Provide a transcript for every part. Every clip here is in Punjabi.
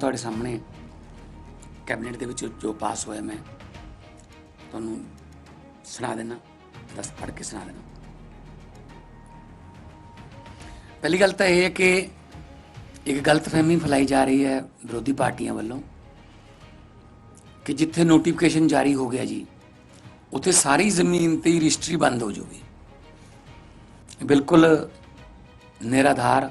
ਤੁਹਾਡੇ ਸਾਹਮਣੇ ਕੈਬਨਿਟ ਦੇ ਵਿੱਚ ਜੋ ਪਾਸ ਹੋਇਆ ਮੈਂ, ਤੁਹਾਨੂੰ ਸੁਣਾ ਦੇਣਾ ਦਸ, ਪੜ੍ਹ ਕੇ ਸੁਣਾ ਦੇਣਾ ਪਹਿਲੀ ਗੱਲ ਤਾਂ ਇਹ ਹੈ ਕਿ ਇੱਕ ਗਲਤਫਹਿਮੀ ਫੈਲਾਈ ਜਾ ਰਹੀ ਹੈ ਵਿਰੋਧੀ ਪਾਰਟੀਆਂ ਵੱਲੋਂ ਕਿ ਜਿੱਥੇ ਨੋਟੀਫਿਕੇਸ਼ਨ ਜਾਰੀ ਹੋ ਗਿਆ ਜੀ, ਉੱਥੇ ਸਾਰੀ ਜ਼ਮੀਨ ਤੇ ਰਜਿਸਟਰੀ ਬੰਦ ਹੋ ਜਾਊਗੀ। ਬਿਲਕੁਲ ਨਿਰਾਧਾਰ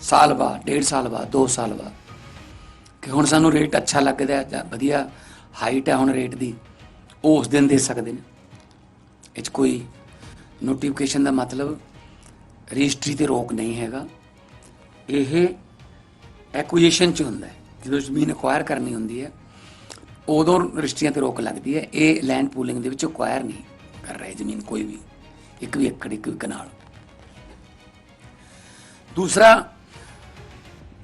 ਸਾਲ ਬਾਅਦ, ਡੇਢ ਸਾਲ ਬਾਅਦ 2 ਸਾਲ ਬਾਅਦ। ਕਿ ਹੁਣ ਸਾਨੂੰ ਰੇਟ ਅੱਛਾ ਲੱਗਦਾ ਹੈ ਜਾਂ ਵਧੀਆ ਹਾਈਟ ਹੈ ਹੁਣ ਰੇਟ ਦੀ, ਉਹ ਉਸ ਦਿਨ ਦੇ ਸਕਦੇ ਨੇ। ਇਹ 'ਚ ਕੋਈ ਨੋਟੀਫਿਕੇਸ਼ਨ ਦਾ ਮਤਲਬ ਰਜਿਸਟਰੀ ਤੇ ਰੋਕ ਨਹੀਂ ਹੈਗਾ। ਇਹ ਐਕੁਜੀਸ਼ਨ ਚ ਹੁੰਦਾ ਹੈ। ਜਦੋਂ ਜ਼ਮੀਨ ਅਕਵਾਇਰ ਕਰਨੀ ਹੁੰਦੀ ਹੈ, ਉਦੋਂ ਰਜਿਸਟਰੀਆਂ ਤੇ ਰੋਕ ਲੱਗਦੀ ਹੈ। ਇਹ ਲੈਂਡ ਪੂਲਿੰਗ ਦੇ ਵਿੱਚ ਅਕਵਾਇਰ ਨਹੀਂ ਕਰ ਰਹੇ ਜ਼ਮੀਨ ਕੋਈ ਵੀ, ਇੱਕ ਵੀ ਏਕੜ, ਇੱਕ ਵੀ ਕਨਾਲ। ਦੂਸਰਾ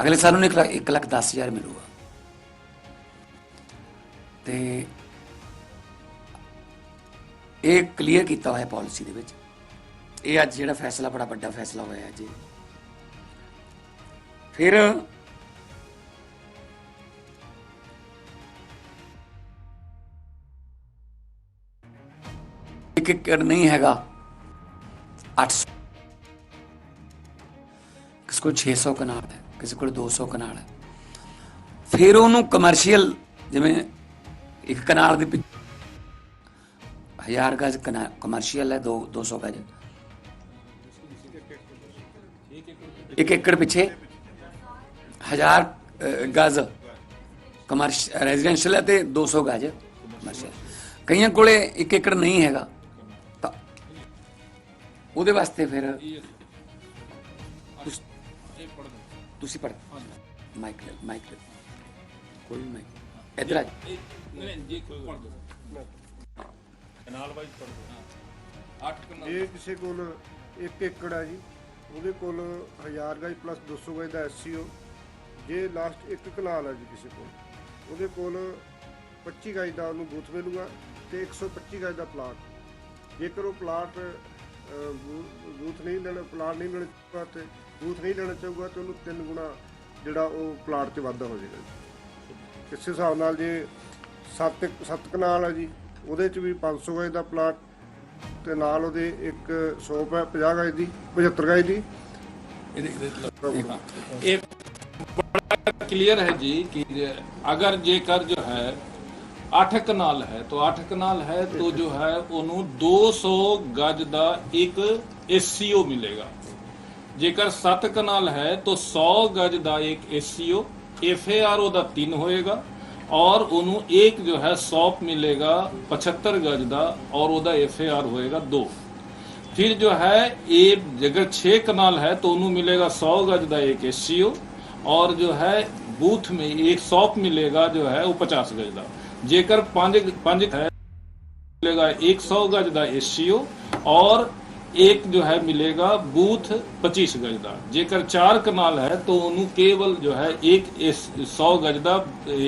ਅਗਲੇ ਸਾਲ ਨੂੰ 1 ਲੱਖ 10 ਹਜ਼ਾਰ ਮਿਲੂਗਾ। ਤੇ ਇਹ ਕਲੀਅਰ ਕੀਤਾ ਹੋਇਆ ਪਾਲਿਸੀ ਦੇ ਵਿੱਚ। ਇਹ ਅੱਜ ਜਿਹੜਾ ਫੈਸਲਾ, ਬੜਾ ਵੱਡਾ ਫੈਸਲਾ ਹੋਇਆ ਜੀ ਫਿਰ ਇੱਕ ਏਕੜ ਨਹੀਂ ਹੈਗਾ। 800 ਕਿਸ ਕੋਲ 600 ਕਨਾਲ ਹੈ। ਕਿਸੇ ਕੋਲ 200 ਕਨਾਲ ਹੈ। ਫਿਰ ਉਹਨੂੰ ਕਮਰਸ਼ੀਅਲ ਜਿਵੇਂ ਇੱਕ ਕਨਾਲ ਦੇ ਪਿੱਛੇ ਹਜ਼ਾਰ ਗਜ ਕਮਰਸ਼ੀਅਲ ਹੈ 2 200 ਗਜ। ਇੱਕ ਏਕੜ ਪਿੱਛੇ ਹਜ਼ਾਰ ਗਜ ਕਮਰਸ਼ ਰੈਜ਼ੀਡੈਂਸ਼ੀਅਲ ਹੈ ਤੇ 200 ਗਜ ਕਮਰਸ਼ੀਅਲ ਕਈਆਂ ਕੋਲੇ ਇੱਕ ਏਕੜ ਨਹੀਂ ਹੈਗਾ। ਤਾਂ ਉਹਦੇ ਵਾਸਤੇ ਫਿਰ ਤੁਸੀਂ ਪੜ ਮਾਈਕ ਲੈ ਮਾਈਕ ਲੈ ਕੋਈ ਮਾਈਕ ਇਧਰ ਆ ਜਾਓ। ਕਨਾਲ ਵਾਈਜ਼ ਪੜ ਦੋ 8 ਕਨਾਲ ਜੇ ਕਿਸੇ ਕੋਲ 1 ਏਕੜ ਹੈ ਜੀ। ਉਹਦੇ ਕੋਲ 1000 ਗਜ ਪਲੱਸ 200 ਗਜ ਦਾ ਐਸਸੀਓ ਜੇ ਲਾਸਟ ਇੱਕ ਕਨਾਲ ਹੈ ਜੀ ਕਿਸੇ ਕੋਲ। ਉਹਦੇ ਕੋਲ 25 ਗਜ ਦਾ ਉਹਨੂੰ ਬੂਥ ਮਿਲੂਗਾ ਤੇ 125 ਗਜ ਦਾ ਪਲਾਟ ਜੇਕਰ ਉਹ ਪਲਾਟ ਅਹ, ਬੂ- ਬੂਥ ਨਹੀਂ ਲੈਣਾ ਪਲਾਟ ਨਹੀਂ ਲੈਣਾ ਚਾਹੁੰਦਾ ਤੇ ਬੂਥ ਨਹੀਂ ਲੈਣਾ ਚਾਹੂਗਾ ਤੇ ਉਹਨੂੰ ਤਿੰਨ ਗੁਣਾ ਜਿਹੜਾ ਉਹ ਪਲਾਟ ਤੇ ਵਾਧਾ ਹੋ ਜਾਏਗਾ ਜੀ। ਇਸੇ ਹਿਸਾਬ ਨਾਲ ਜੇ ਸੱਤ ਸੱਤ ਕਨਾਲ ਹੈ ਜੀ ਉਹਦੇ ਚ ਵੀ 500 ਗਜ ਦਾ ਪਲਾਟ ਤੇ ਨਾਲ ਉਹਦੇ ਇੱਕ ਸ਼ੋਪ ਹੈ 50 ਗਜ ਦੀ 75 ਗਜ ਦੀ ਇਹ बड़ा क्लियर है जी कि अगर जेकर जो है 8 ਕਨਾਲ ਹੈ तो 8 ਕਨਾਲ ਹੈ तो जो है ਉਹਨੂੰ 200 ਗਜ ਦਾ ਇੱਕ ਐਸਸੀਓ ਮਿਲੇਗਾ ਜੇਕਰ 7 ਕਨਾਲ ਹੈ तो 100 ਗਜ ਦਾ ਇੱਕ ਐਸਸੀਓ ਐਫਏਆਰ ਉਹਦਾ 3 ਹੋਏਗਾ ਔਰ ਉਹਨੂੰ ਇੱਕ ਜੋ ਹੈ ਸੌਪ ਮਿਲੇਗਾ 75 ਗਜ ਦਾ ਔਰ ਉਹਦਾ ਐਫਏਆਰ ਹੋਏਗਾ 2 फिर जो है ये अगर छह कनाल है तो उन्हें मिलेगा सौ गज का एक एस और जो है बूथ में एक सौप मिलेगा जो है वो पचास गज का जेकर पांच पांच है मिलेगा एक सौ गज का एस और एक जो है मिलेगा बूथ पच्चीस गज का जेकर चार कनाल है तो उन्हें केवल जो है एक सौ गज का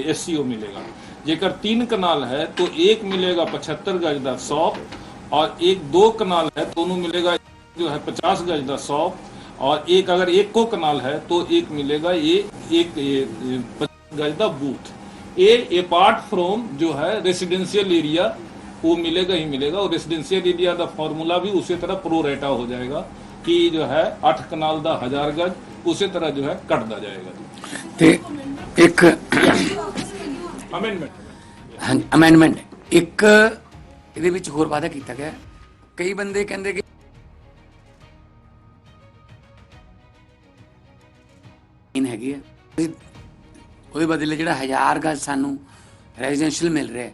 एस मिलेगा जेकर तीन कनाल है तो एक मिलेगा पचहत्तर गज का सौप और एक दो कनाल है तो उन्हें मिलेगा जो है पचास गज का सौप और एक अगर एक को कनाल है तो एक मिलेगा ये एक ये, ये, पचास गज का बूथ ये अपार्ट फ्रॉम जो है रेसिडेंशियल एरिया वो मिलेगा ही मिलेगा और रेसिडेंशियल एरिया का फॉर्मूला भी उसी तरह प्रो रेटा हो जाएगा कि जो है अठ कनाल का हजार गज उसी तरह जो है कटता जाएगा ਤੇ ਇੱਕ अमेंडमेंट ਹਾਂਜੀ ਅਮੈਂਡਮੈਂਟ ਇੱਕ ਇਹਦੇ ਵਿੱਚ ਹੋਰ ਵਾਅਦਾ ਕੀਤਾ ਗਿਆ ਹੈ। ਕਈ ਬੰਦੇ ਕਹਿੰਦੇ ਕਿ ਇਨ ਹੈਗੀ ਹੈ ਅਸੀਂ ਉਹਦੇ ਬਦਲੇ ਜਿਹੜਾ 1000 ਗਜ ਸਾਨੂੰ ਰੈਜ਼ੀਡੈਂਸ਼ੀਅਲ ਮਿਲ ਰਿਹਾ ਹੈ,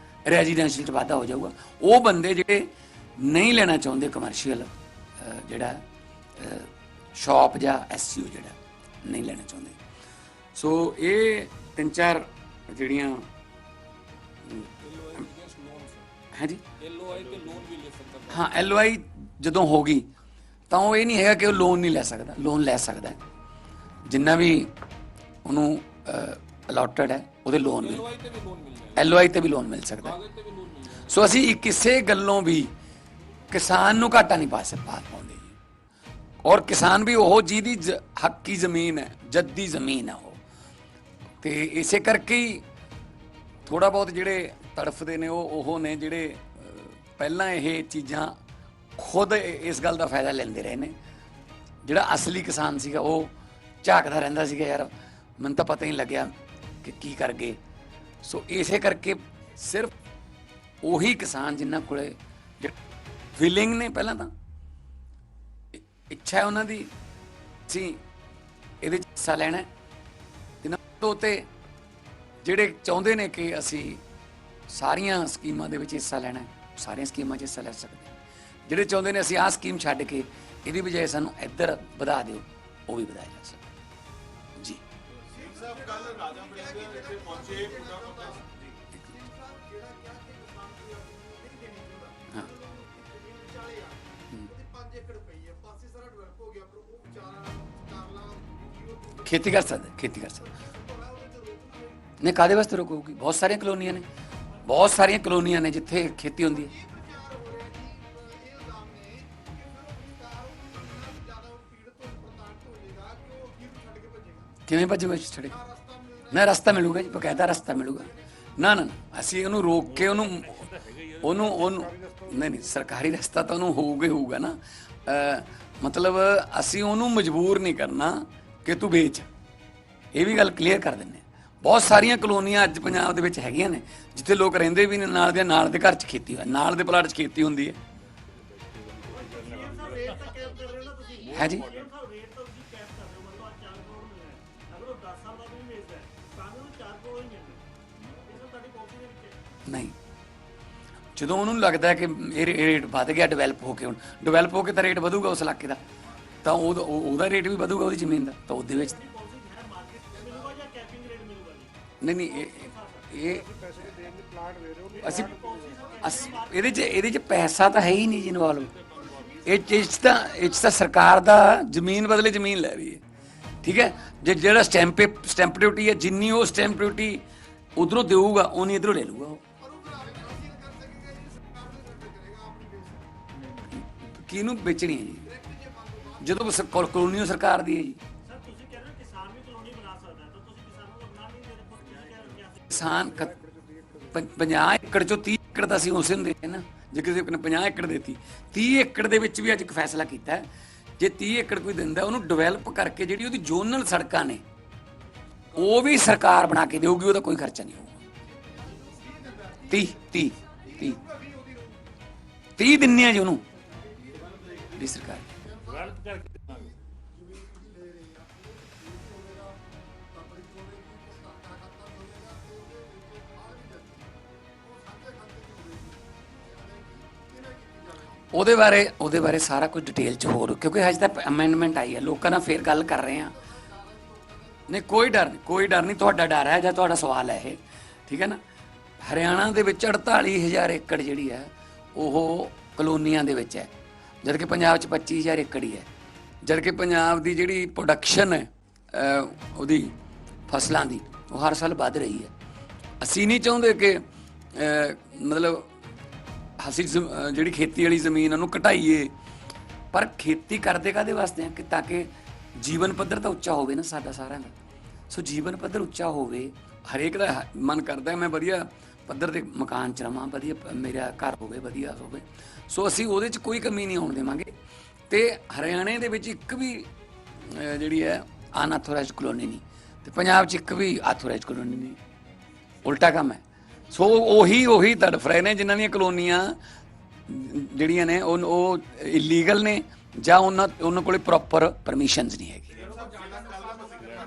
ਰੈਜ਼ੀਡੈਂਸ਼ੀਅਲ 'ਚ ਵਾਧਾ ਹੋ ਜਾਊਗਾ। ਉਹ ਬੰਦੇ ਜਿਹੜੇ ਨਹੀਂ ਲੈਣਾ ਚਾਹੁੰਦੇ ਕਮਰਸ਼ੀਅਲ ਜਿਹੜਾ ਸ਼ਾਪ ਜਾਂ ਐਸਯੂ ਜਿਹੜਾ, ਨਹੀਂ ਲੈਣਾ ਚਾਹੁੰਦੇ। ਸੋ ਇਹ ਤਿੰਨ ਚਾਰ ਜਿਹੜੀਆਂ ਹਾਂਜੀ? ਐਲਓਆਈ ਤੇ ਲੋਨ ਵੀ ਲੈ ਸਕਦਾ ਹਾਂ ਐਲਓਆਈ ਜਦੋਂ ਹੋਗੀ ਤਾਂ ਉਹ ਇਹ ਨਹੀਂ ਹੈਗਾ ਕਿ ਉਹ ਲੋਨ ਨਹੀਂ ਲੈ ਸਕਦਾ ਲੋਨ ਲੈ ਸਕਦਾ ਜਿੰਨਾ ਵੀ ਉਹਨੂੰ ਅਲੋਟਡ ਹੈ, ਉਹਦੇ ਲੋਨ ਮਿਲ ਐਲਓਆਈ ਤੇ ਵੀ ਲੋਨ ਮਿਲ ਸਕਦਾ ਸੋ ਅਸੀਂ ਕਿਸੇ ਗੱਲੋਂ ਵੀ ਕਿਸਾਨ ਨੂੰ ਘਾਟਾ ਨਹੀਂ ਪਾ ਸਕਦਾ ਪਾਉਂਦੇ। ਔਰ ਕਿਸਾਨ ਵੀ ਉਹ ਜਿਹਦੀ ਹੱਕੀ ਜ਼ਮੀਨ ਹੈ ਜੱਦੀ ਜ਼ਮੀਨ ਹੈ ਉਹ। ਤੇ ਇਸੇ ਕਰਕੇ ਹੀ ਥੋੜਾ ਬਹੁਤ ਜਿਹੜੇ ਤੜਫਦੇ ਨੇ ਉਹ ਉਹ ਨੇ ਜਿਹੜੇ ਪਹਿਲਾਂ ਇਹ ਚੀਜ਼ਾਂ ਖੁਦ ਇਸ ਗੱਲ ਦਾ ਫਾਇਦਾ ਲੈਂਦੇ ਰਹੇ ਨੇ। ਜਿਹੜਾ ਅਸਲੀ ਕਿਸਾਨ ਸੀਗਾ, ਉਹ ਝਾਕਦਾ ਰਹਿੰਦਾ ਸੀਗਾ, ਯਾਰ ਮੈਨੂੰ ਤਾਂ ਪਤਾ ਹੀ ਲੱਗਿਆ ਕਿ ਕੀ ਕਰ ਗਏ। ਸੋ ਇਸੇ ਕਰਕੇ ਸਿਰਫ ਉਹੀ ਕਿਸਾਨ ਜਿਨ੍ਹਾਂ ਕੋਲੇ ਵਿਲਿੰਗ ਨੇ ਪਹਿਲਾਂ ਤਾਂ। ਇੱਛਾ ਹੈ ਉਹਨਾਂ ਦੀ ਸੀ ਇਹਦੇ 'ਚ ਹਿੱਸਾ ਲੈਣਾ ਹੈ। ਤੋਂ ਨੰਬਰ ਤੇ ਜਿਹੜੇ ਚਾਹੁੰਦੇ ਨੇ ਕਿ ਅਸੀਂ ਸਾਰੀਆਂ ਸਕੀਮਾਂ ਦੇ ਵਿੱਚ ਹਿੱਸਾ ਲੈਣਾ ਸਾਰੀਆਂ ਸਕੀਮਾਂ 'ਚ ਹਿੱਸਾ ਲੈ ਸਕਦੇ ਜਿਹੜੇ ਚਾਹੁੰਦੇ ਨੇ ਅਸੀਂ ਆਹ ਸਕੀਮ ਛੱਡ ਕੇ ਇਹਦੀ ਬਜਾਏ ਸਾਨੂੰ ਇੱਧਰ ਵਧਾ ਦਿਓ, ਉਹ ਵੀ ਵਧਾਇਆ ਜਾ ਸਕਦਾ। ਹਾਂ। ਖੇਤੀ ਕਰ ਸਕਦਾ, ਖੇਤੀ ਕਰ ਸਕਦਾ। ਨਹੀਂ ਕਾਦੇ ਵਾਸਤੇ ਰੋਕੂਗੀ? ਬਹੁਤ ਸਾਰੀਆਂ ਕਲੋਨੀਆਂ ਨੇ। ਬਹੁਤ ਸਾਰੀਆਂ ਕਲੋਨੀਆਂ ਨੇ ਜਿੱਥੇ ਖੇਤੀ ਹੁੰਦੀ ਹੈ। ਕਿਵੇਂ ਭੱਜੂਗਾ ਛੜੇ ਨਾ ਰਸਤਾ ਮਿਲੂਗਾ ਜੀ ਬਕਾਇਦਾ ਰਸਤਾ ਮਿਲੂਗਾ। ਨਾ ਨਾ ਨਾ, ਅਸੀਂ ਉਹਨੂੰ ਰੋਕ ਕੇ ਉਹਨੂੰ ਉਹਨੂੰ ਉਹਨੂੰ ਨਹੀਂ ਨਹੀਂ ਸਰਕਾਰੀ ਰਸਤਾ ਤਾਂ ਉਹਨੂੰ ਹੋਊਗਾ ਹੀ ਹੋਊਗਾ ਨਾ। ਅਹ, ਮਤਲਬ ਅਸੀਂ ਉਹਨੂੰ ਮਜਬੂਰ ਨਹੀਂ ਕਰਨਾ ਕਿ ਤੂੰ ਵੇਚ। ਇਹ ਵੀ ਗੱਲ ਕਲੀਅਰ ਕਰ ਦਿੰਨੇ ਹਾਂ। ਬਹੁਤ ਸਾਰੀਆਂ ਕਲੋਨੀਆਂ ਅੱਜ ਪੰਜਾਬ ਦੇ ਵਿੱਚ ਹੈਗੀਆਂ ਨੇ ਜਿੱਥੇ ਲੋਕ ਰਹਿੰਦੇ ਵੀ ਨੇ ਨਾਲ ਦੇ ਨਾਲ ਦੇ ਘਰ 'ਚ ਖੇਤੀ ਹੋਇਆ ਨਾਲ ਦੇ ਪਲਾਟ 'ਚ ਖੇਤੀ ਹੁੰਦੀ ਹੈ। ਹੈ ਜੀ? ਨਹੀਂ। ਜਦੋਂ ਉਹਨੂੰ ਲੱਗਦਾ ਹੈ ਕਿ ਇਹ ਰੇ- ਰੇਟ ਵੱਧ ਗਿਆ ਡਿਵੈਲਪ ਹੋ ਕੇ ਹੁਣ ਡਿਵੈਲਪ ਹੋ ਕੇ ਤਾਂ ਰੇਟ ਵਧੂਗਾ ਉਸ ਇਲਾਕੇ ਦਾ। ਤਾਂ ਉਹ ਉਹਦਾ ਰੇਟ ਵੀ ਵਧੂਗਾ ਉਹਦੀ ਜ਼ਮੀਨ ਦਾ। ਤਾਂ ਉਹਦੇ ਵਿੱਚ ਨਹੀਂ ਨਹੀਂ, ਇਹ- ਇਹ ਪੈਸੇ ਅਸੀਂ, ਅਸ- ਇਹਦੇ 'ਚ ਇਹਦੇ 'ਚ ਪੈਸਾ ਤਾਂ ਹੈ ਹੀ ਨਹੀਂ ਜੀ ਇਨਵੋਲਵ ਇਹ 'ਚ- ਇਹ 'ਚ ਤਾਂ, ਇਹ 'ਚ ਤਾਂ ਸਰਕਾਰ ਦਾ ਜ਼ਮੀਨ ਬਦਲੇ ਜ਼ਮੀਨ ਲੈ ਰਹੀ ਹੈ। ਠੀਕ ਹੈ? ਜੇ, ਜਿਹੜਾ ਸਟੈਂਪ ਸਟੈਂਪ ਡਿਊਟੀ ਹੈ, ਜਿੰਨੀ ਉਹ ਸਟੈਂਪ ਡਿਊਟੀ ਉਧਰੋਂ ਦੇਊਗਾ ਉਨੀ ਇਧਰੋਂ ਲੈ ਲਊਗਾ ਉਹ। ਕਿਹਨੂੰ ਵੇਚਣੀ ਹੈ ਜੀ? ਜਦੋਂ ਸ- ਕਲੋਨੀ ਸਰਕਾਰ ਦੀ ਹੈ ਜੀ। ਕਿਸਾਨ ਵੀ ਕਲੋਨੀ ਬਣਾ ਸਕਦਾ ਹੈ ਤਾਂ ਤੁਸੀਂ ਕਿਸਾਨਾਂ ਨੂੰ ਆਪਣਾ ਨਹੀਂ ਦੇ ਰਹੇ ਤੁਸੀਂ ਕਹਿ ਰਹੇ ਹੋ ਕਿ ਅਸੀਂ ਕਿਸਾਨ ਕ- ਪੰ- 50 ਏਕੜ ਚੋਂ 30 ਏਕੜ ਤਾਂ ਅਸੀਂ ਉਸੇ ਨੂੰ ਦੇ ਨਾ ਜੇ ਕਿਸੇ ਨੇ 50 ਏਕੜ ਦੇਤੀ। 30 ਏਕੜ ਦੇ ਵਿੱਚ ਵੀ ਅੱਜ ਇੱਕ ਫੈਸਲਾ ਕੀਤਾ ਹੈ ਜੇ 30 ਏਕੜ ਕੋਈ ਦਿੰਦਾ ਉਹਨੂੰ ਡਿਵੈਲਪ ਕਰਕੇ ਜਿਹੜੀ ਉਹਦੀ ਜ਼ੋਨਲ ਸੜਕਾਂ ਨੇ ਉਹ ਵੀ ਸਰਕਾਰ ਬਣਾ ਕੇ ਦੇਊਗੀ ਉਹਦਾ ਕੋਈ ਖਰਚਾ ਨਹੀਂ ਹੋਊਗਾ। 30 30 30 30 ਦਿੰਨੇ ਆ ਜੀ ਉਹਨੂੰ। ਦੀ ਸਰਕਾਰ। ਡਿਵੈਲਪ ਕਰਕੇ ਦੇਵਾਂਗੇ ਉਹਦੇ ਬਾਰੇ ਉਹਦੇ ਬਾਰੇ ਸਾਰਾ ਕੁਝ ਡਿਟੇਲ ਚ ਹੋਰ ਕਿਉਂਕਿ ਹਜੇ ਤੱਕ ਅਮੈਂਡਮੈਂਟ ਆਈ ਹੈ ਲੋਕਾਂ ਨਾਲ ਫੇਰ ਗੱਲ ਕਰ ਰਹੇ ਆ। ਨਹੀਂ ਕੋਈ ਡਰ ਨਹੀਂ ਕੋਈ ਡਰ ਨਹੀਂ ਤੁਹਾਡਾ ਡਰ ਹੈ ਜਾਂ ਤੁਹਾਡਾ ਸਵਾਲ ਹੈ ਇਹ ਠੀਕ ਹੈ ਨਾ? ਹਰਿਆਣਾ ਦੇ ਵਿੱਚ 48000 ਏਕੜ ਜਿਹੜੀ ਹੈ ਉਹ ਕਲੋਨੀਆਂ ਦੇ ਵਿੱਚ ਹੈ। ਜਦ ਕਿ ਪੰਜਾਬ 'ਚ 25000 ਏਕੜ ਹੀ ਹੈ। ਜਦ ਕਿ ਪੰਜਾਬ ਦੀ ਜਿਹੜੀ ਪ੍ਰੋਡਕਸ਼ਨ ਹੈ ਉਹਦੀ ਫਸਲਾਂ ਦੀ, ਉਹ ਹਰ ਸਾਲ ਵੱਧ ਰਹੀ ਹੈ। ਅਸੀਂ ਨਹੀਂ ਚਾਹੁੰਦੇ ਕਿ ਮਤਲਬ ਅਸੀਂ ਜਿਹੜੀ ਖੇਤੀ ਵਾਲੀ ਜ਼ਮੀਨ ਉਹਨੂੰ ਘਟਾਈਏ। ਪਰ ਖੇਤੀ ਕਰਦੇ ਕਾਦੇ ਵਾਸਤੇ ਆ ਕਿ ਤਾਂ ਕਿ ਜੀਵਨ ਪੱਧਰ ਤਾਂ ਉੱਚਾ ਹੋਵੇ ਨਾ ਸਾਡਾ ਸਾਰਿਆਂ ਦਾ। ਸੋ ਜੀਵਨ ਪੱਧਰ ਉੱਚਾ ਹੋਵੇ, ਹਰੇਕ ਦਾ ਮਨ ਕਰਦਾ ਮੈਂ ਵਧੀਆ ਪੱਧਰ ਦੇ ਮਕਾਨ ਚ ਰਵਾਂ, ਵਧੀਆ, ਮੇਰਾ ਘਰ ਹੋਵੇ, ਵਧੀਆ ਹੋਵੇ। ਸੋ ਅਸੀਂ ਉਹਦੇ ਚ ਕੋਈ ਕਮੀ ਨਹੀਂ ਆਉਣ ਦੇਵਾਂਗੇ। ਤੇ ਹਰਿਆਣੇ ਦੇ ਵਿੱਚ ਇੱਕ ਵੀ ਜਿਹੜੀ ਹੈ, ਅਨਆਥੋਰਾਈਜ਼ਡ ਕਲੋਨੀ ਨਹੀਂ। ਤੇ ਪੰਜਾਬ ਚ ਇੱਕ ਵੀ ਆਥੋਰਾਈਜ਼ਡ ਕਲੋਨੀ ਨਹੀਂ। ਉਲਟਾ ਕੰਮ ਹੈ। ਸੋ ਉਹੀ ਉਹੀ ਤੜਫ ਰਹੇ ਨੇ ਜਿਨ੍ਹਾਂ ਦੀਆਂ ਕਲੋਨੀਆਂ, ਜਿਹੜੀਆਂ ਨੇ, ਉਹ ਉਹ ਇਲੀਗਲ ਨੇ ਜਾਂ ਉਹਨਾਂ ਉਹਨਾਂ ਕੋਲੇ ਪ੍ਰੋਪਰ ਪਰਮਿਸ਼ਨਸ ਨਹੀਂ ਹੈਗੀ।